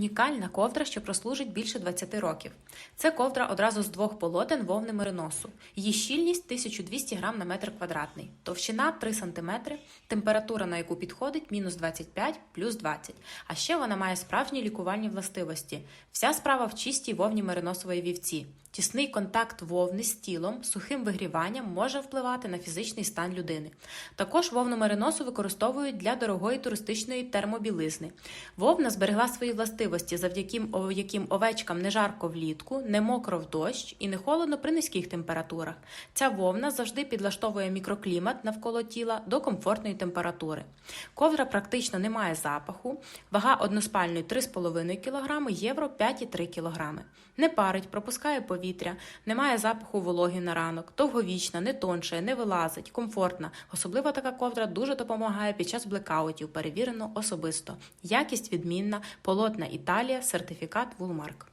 Унікальна ковдра, що прослужить більше 20 років. Це ковдра одразу з двох полотен вовни мериносу. Її щільність 1200 грам на метр квадратний, товщина 3 см, температура, на яку підходить мінус 25 плюс 20. А ще вона має справжні лікувальні властивості. Вся справа в чистій вовні мериносової вівці. Тісний контакт вовни з тілом сухим вигріванням може впливати на фізичний стан людини. Також вовну мериносу використовують для дорогої туристичної термобілизни. Вовна зберегла свої властивості, завдяки яким овечкам не жарко влітку, не мокро в дощ і не холодно при низьких температурах. Ця вовна завжди підлаштовує мікроклімат навколо тіла до комфортної температури. Ковдра практично не має запаху, вага односпальної 3,5 кг, євро 5,3 кг. Не парить, пропускає повітря, не має запаху вологи на ранок, довговічна, не тонше, не вилазить, комфортна. Особливо така ковдра дуже допомагає під час блекаутів, перевірено особисто. Якість відмінна, полотна Італія, сертифікат Вулмарк.